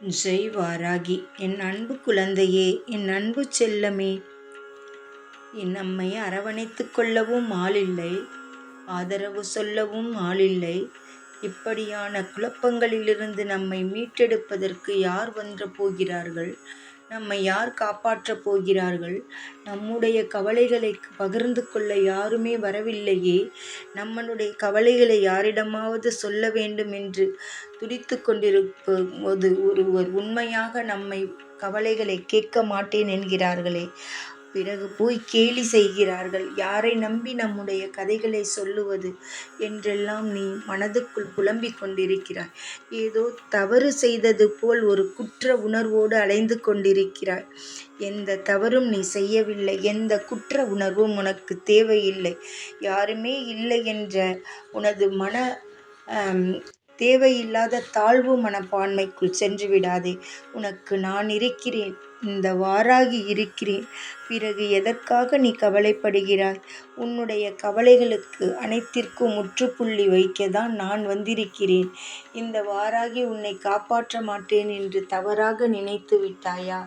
ஜெய் வாராகி என் அன்பு குழந்தையே என் அன்பு செல்லமே. என் நம்மை அரவணைத்து கொள்ளவும் ஆளில்லை ஆதரவு சொல்லவும் ஆளில்லை. இப்படியான குழப்பங்களிலிருந்து நம்மை மீட்டெடுப்பதற்கு யார் வந்து போகிறார்கள் நம்மை யார் காப்பாற்றப் போகிறார்கள்? நம்முடைய கவலைகளை பகிர்ந்து கொள்ள யாருமே வரவில்லையே. நம்மளுடைய கவலைகளை யாரிடமாவது சொல்ல வேண்டும் என்று துடித்து கொண்டிருக்கும் ஒருவர் உண்மையாக நம்மை கவலைகளை கேட்க மாட்டேன் என்கிறார்களே. பிறகு போய் கேலி செய்கிறார்கள். யாரை நம்பி நம்முடைய கதைகளை சொல்லுவது என்றெல்லாம் நீ மனதுக்குள் புலம்பிக் கொண்டிருக்கிறாய். ஏதோ தவறு செய்தது போல் ஒரு குற்ற உணர்வோடு அலைந்து கொண்டிருக்கிறாய். எந்த தவறும் நீ செய்யவில்லை. எந்த குற்ற உணர்வும் உனக்கு தேவையில்லை. யாருமே இல்லை என்ற உனது மன தேவையில்லாத தாழ்வு மனப்பான்மைக்குள் சென்று விடாதே. உனக்கு நான் இருக்கிறேன். இந்த வாராகி இருக்கிறேன். பிறகு எதற்காக நீ கவலைப்படுகிறாய்? உன்னுடைய கவலைகளுக்கு அனைத்திற்கும் முற்றுப்புள்ளி வைக்க தான் நான் வந்திருக்கிறேன். இந்த வாராகி உன்னை காப்பாற்ற மாட்டேன் என்று தவறாக நினைத்து விட்டாயா?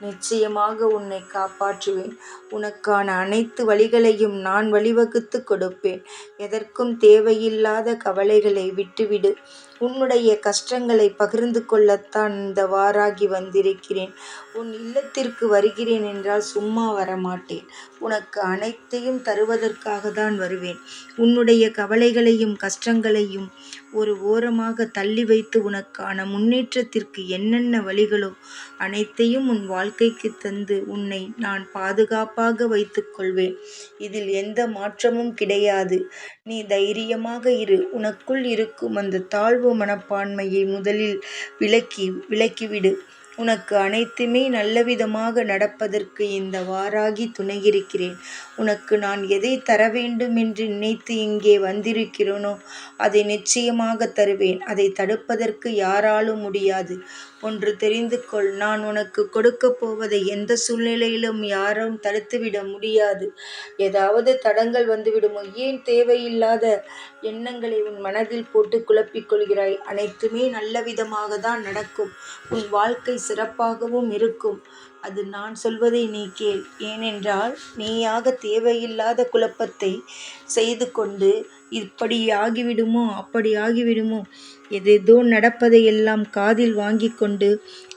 நிச்சயமாக உன்னை காப்பாற்றுவேன். உனக்கான அனைத்து வழிகளையும் நான் வழிவகுத்து கொடுப்பேன். எதற்கும் தேவையில்லாத கவலைகளை விட்டுவிடு. உன்னுடைய கஷ்டங்களை பகிர்ந்து கொள்ளத்தான் இந்த வாராகி வந்திருக்கிறேன். உன் இல்லத்திற்கு வருகிறேன் என்றால் சும்மா வரமாட்டேன். உனக்கு அனைத்தையும் தருவதற்காக தான் வருவேன். உன்னுடைய கவலைகளையும் கஷ்டங்களையும் ஒரு ஓரமாக தள்ளி வைத்து உனக்கான முன்னேற்றத்திற்கு என்னென்ன வழிகளோ அனைத்தையும் உன் வாழ்க்கைக்கு தந்து உன்னை நான் பாதுகாப்பாக வைத்துக்கொள்வேன் இதில் எந்த மாற்றமும் கிடையாது. நீ தைரியமாக இரு. உனக்குள் இருக்கும் அந்த தாழ்வு மனப்பான்மையை முதலில் விலக்கி விலக்கிவிடு. உனக்கு அனைத்துமே நல்லவிதமாக நடப்பதற்கு இந்த வாராகி துணையிருக்கிறேன். உனக்கு நான் எதை தர வேண்டும் என்று நினைத்து இங்கே வந்திருக்கிறேனோ அதை நிச்சயமாக தருவேன். அதை தடுப்பதற்கு யாராலும் முடியாது. ஒன்று தெரிந்து கொள். நான் உனக்கு கொடுக்கப் போவதை எந்த சூழ்நிலையிலும் யாரும் தடுத்துவிட முடியாது. ஏதாவது தடங்கள் வந்துவிடுமோ? ஏன் தேவையில்லாத எண்ணங்களை உன் மனதில் போட்டு குழப்பிக் கொள்கிறாய்? அனைத்துமே நல்ல விதமாக தான் நடக்கும். உன் வாழ்க்கை சிறப்பாகவும் இருக்கும். அது நான் சொல்வதை நீ கேள். ஏனென்றால் நீயாக தேவையில்லாத குழப்பத்தை செய்து கொண்டு இப்படி ஆகிவிடுமோ அப்படி ஆகிவிடுமோ? எதேதோ நடப்பதையெல்லாம் காதில் வாங்கி கொண்டு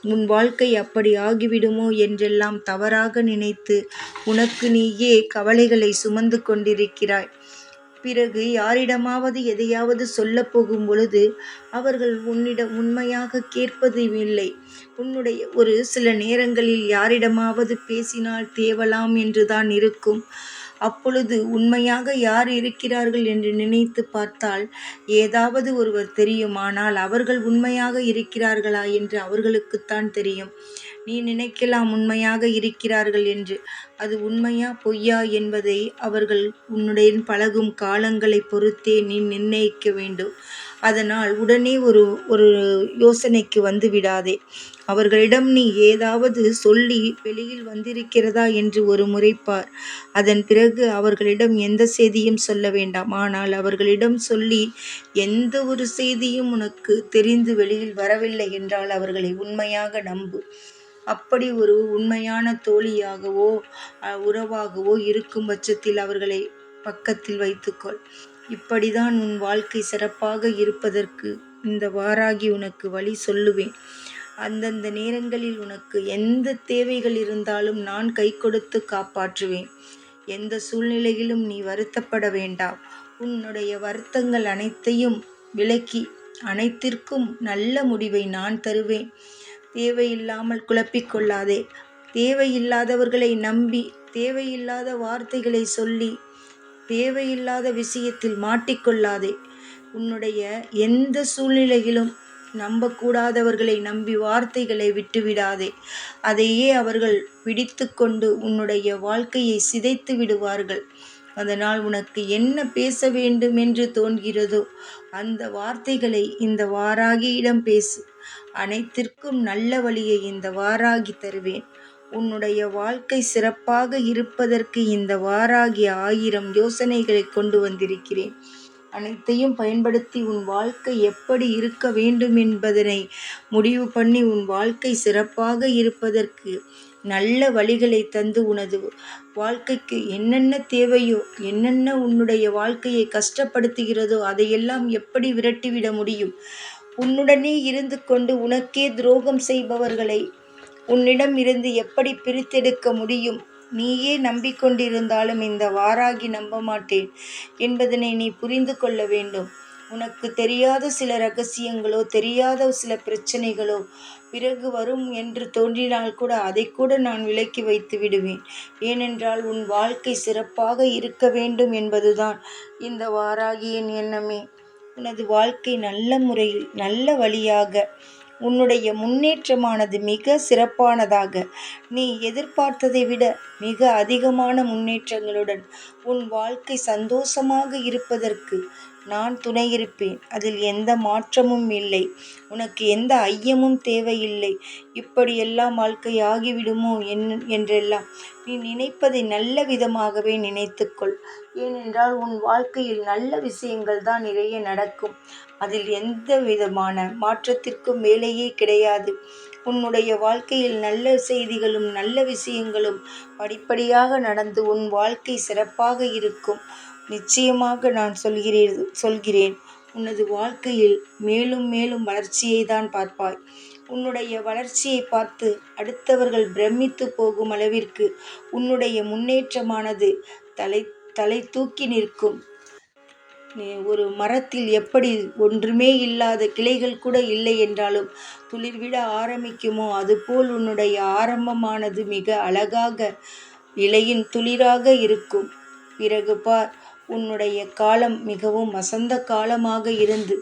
உன் வாழ்க்கை அப்படி ஆகிவிடுமோ என்றெல்லாம் தவறாக நினைத்து உனக்கு நீயே கவலைகளை சுமந்து கொண்டிருக்கிறாய். பிறகு யாரிடமாவது எதையாவது சொல்லப் போகும் பொழுது அவர்கள் உன்னிடம் உண்மையாக கேட்பதும் இல்லை. உன்னுடைய ஒரு சில நேரங்களில் யாரிடமாவது பேசினால் தேவலாம் என்றுதான் இருக்கும். அப்பொழுது உண்மையாக யார் இருக்கிறார்கள் என்று நினைத்து பார்த்தால் ஏதாவது ஒருவர் தெரியும். ஆனால் அவர்கள் உண்மையாக இருக்கிறார்களா என்று அவர்களுக்குத்தான் தெரியும். நீ நினைக்கலாம் உண்மையாக இருக்கிறார்கள் என்று. அது உண்மையா பொய்யா என்பதை அவர்கள் உன்னுடன் பழகும் காலங்களை பொறுத்தே நீ நிர்ணயிக்க வேண்டும். அதனால் உடனே ஒரு ஒரு யோசனைக்கு வந்து விடாதே. அவர்களிடம் நீ ஏதாவது சொல்லி வெளியில் வந்திருக்கிறதா என்று ஒரு முறைப்பார் அதன் பிறகு அவர்களிடம் எந்த செய்தியும் சொல்ல வேண்டாம். ஆனால் அவர்களிடம் சொல்லி எந்த ஒரு செய்தியும் உனக்கு தெரிந்து வெளியில் வரவில்லை என்றால் அவர்களை உண்மையாக நம்பு. அப்படி ஒரு உண்மையான தோழியாகவோ உறவாகவோ இருக்கும் பட்சத்தில் அவர்களை பக்கத்தில் வைத்துக்கொள். இப்படிதான் உன் வாழ்க்கை சிறப்பாக இருப்பதற்கு இந்த வாராகி உனக்கு வழி சொல்லுவேன். அந்தந்த நேரங்களில் உனக்கு எந்த தேவைகள் இருந்தாலும் நான் கை கொடுத்து காப்பாற்றுவேன். எந்த சூழ்நிலையிலும் நீ வருத்தப்பட வேண்டாம். உன்னுடைய வருத்தங்கள் அனைத்தையும் விலக்கி அனைத்திற்கும் நல்ல முடிவை நான் தருவேன். தேவையில்லாமல் குழப்பிக்கொள்ளாதே. தேவையில்லாதவர்களை நம்பி தேவையில்லாத வார்த்தைகளை சொல்லி தேவையில்லாத விஷயத்தில் மாட்டிக்கொள்ளாதே. உன்னுடைய எந்த சூழ்நிலையிலும் நம்பக்கூடாதவர்களை நம்பி வார்த்தைகளை விட்டுவிடாதே. அதையே அவர்கள் பிடித்து கொண்டு உன்னுடைய வாழ்க்கையை சிதைத்து விடுவார்கள். அதனால் உனக்கு என்ன பேச வேண்டும் என்று தோன்கிறதோ அந்த வார்த்தைகளை இந்த வாராகியிடம் பேசு. அனைத்திற்கும் நல்ல வழியை இந்த வாராகி தருவேன். உன்னுடைய வாழ்க்கை சிறப்பாக இருப்பதற்கு இந்த வாராகி ஆயிரம் யோசனைகளை கொண்டு வந்திருக்கிறேன். அனைத்தையும் பயன்படுத்தி உன் வாழ்க்கை எப்படி இருக்க வேண்டும் என்பதனை முடிவு பண்ணி உன் வாழ்க்கை சிறப்பாக இருப்பதற்கு நல்ல வழிகளை தந்து உனது வாழ்க்கைக்கு என்னென்ன தேவையோ என்னென்ன உன்னுடைய வாழ்க்கையை கஷ்டப்படுத்துகிறதோ அதையெல்லாம் எப்படி விரட்டிவிட முடியும்? உன்னுடனே இருந்து கொண்டு உனக்கே துரோகம் செய்பவர்களை உன்னிடம் இருந்து எப்படி பிரித்தெடுக்க முடியும்? நீயே நம்பிக்கொண்டிருந்தாலும் இந்த வாராகி நம்ப மாட்டேன் என்பதனை நீ புரிந்து கொள்ள வேண்டும். உனக்கு தெரியாத சில ரகசியங்களோ தெரியாத சில பிரச்சனைகளோ பிறகு வரும் என்று தோன்றினால் கூட அதை கூட நான் விலக்கி வைத்து விடுவேன். ஏனென்றால் உன் வாழ்க்கை சிறப்பாக இருக்க வேண்டும் என்பதுதான் இந்த வாராகியின் எண்ணமே. உனது வாழ்க்கை நல்ல முறையில் நல்ல வழியாக உன்னுடைய முன்னேற்றமானது மிக சிறப்பானதாக நீ எதிர்பார்த்ததை விட மிக அதிகமான முன்னேற்றங்களுடன் உன் வாழ்க்கை சந்தோஷமாக இருப்பதற்கு நான் துணை இருப்பேன் அதில் எந்த மாற்றமும் இல்லை. உனக்கு எந்த ஐயமும் தேவையில்லை. இப்படியெல்லாம் வாழ்க்கையாகிவிடுமோ என் என்றெல்லாம் நீ நினைப்பதை நல்ல விதமாகவே நினைத்துக்கொள். ஏனென்றால் உன் வாழ்க்கையில் நல்ல விஷயங்கள் தான் நிறைய நடக்கும். அதில் எந்த விதமான மாற்றத்திற்கும் வேலையே கிடையாது. உன்னுடைய வாழ்க்கையில் நல்ல செய்திகளும் நல்ல விஷயங்களும் படிப்படியாக நடந்து உன் வாழ்க்கை சிறப்பாக இருக்கும். நிச்சயமாக நான் சொல்கிறேன் சொல்கிறேன். உனது வாழ்க்கையில் மேலும் மேலும் வளர்ச்சியை தான் பார்ப்பாய். உன்னுடைய வளர்ச்சியை பார்த்து அடுத்தவர்கள் பிரமித்து போகும் அளவிற்கு உன்னுடைய முன்னேற்றமானது தலை தலை தூக்கி நிற்கும். ஒரு மரத்தில் எப்படி ஒன்றுமே இல்லாத கிளைகள் கூட இல்லை என்றாலும் துளிர்விட ஆரம்பிக்குமோ அதுபோல் உன்னுடைய ஆரம்பமானது மிக அழகாக இலையின் துளிராக இருக்கும். பிறகு பார் உன்னுடைய காலம் மிகவும் வசந்த காலமாக இருந்து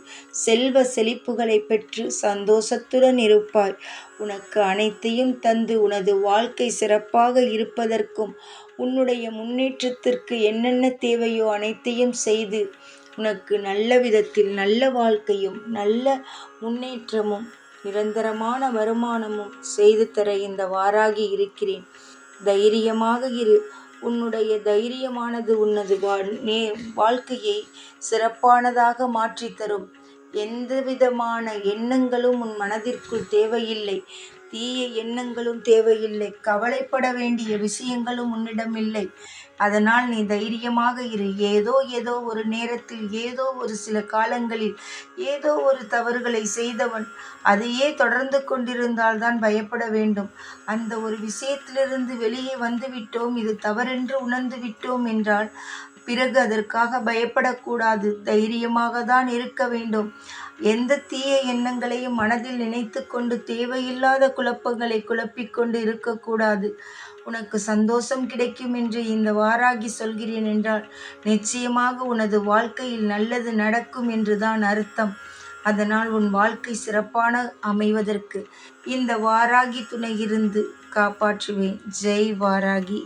செல்வ செழிப்புகளை பெற்று சந்தோஷத்துடன் இருப்பாய். உனக்கு அனைத்தையும் தந்து உனது வாழ்க்கை சிறப்பாக இருப்பதற்கும் உன்னுடைய முன்னேற்றத்திற்கு என்னென்ன தேவையோ அனைத்தையும் செய்து உனக்கு நல்ல விதத்தில் நல்ல வாழ்க்கையும் நல்ல முன்னேற்றமும் நிரந்தரமான வருமானமும் செய்து தர இந்த வாராகி இருக்கிறேன். தைரியமாக இரு. உன்னுடைய தைரியமானது உனது நே வாழ்க்கையை சிறப்பானதாக மாற்றித் தரும். எந்த விதமான எண்ணங்களும் உன் மனதிற்குள் தேவையில்லை. தீய எண்ணங்களும் தேவையில்லை. கவலைப்பட வேண்டிய விஷயங்களும் உன்னிடம் இல்லை. அதனால் நீ தைரியமாக இரு. ஏதோ ஏதோ ஒரு நேரத்தில் ஏதோ ஒரு சில காலங்களில் ஏதோ ஒரு தவறுகளை செய்தவன் அதையே தொடர்ந்து கொண்டிருந்தால் தான் பயப்பட வேண்டும். அந்த ஒரு விஷயத்திலிருந்து வெளியே வந்துவிட்டோம். இது தவறென்று உணர்ந்து விட்டோம் என்றால் பிறகு அதற்காக பயப்படக்கூடாது. தைரியமாக தான் இருக்க வேண்டும். எந்த தீய எண்ணங்களையும் மனதில் நினைத்து கொண்டு தேவையில்லாத குழப்பங்களை குழப்பிக்கொண்டு இருக்கக்கூடாது. உனக்கு சந்தோஷம் கிடைக்கும் என்று இந்த வாராகி சொல்கிறேன் என்றால் நிச்சயமாக உனது வாழ்க்கையில் நல்லது நடக்கும் என்றுதான் அர்த்தம். அதனால் உன் வாழ்க்கை சிறப்பான அமைவதற்கு இந்த வாராகி துணை இருந்து காப்பாற்றுவேன். ஜெய் வாராகி.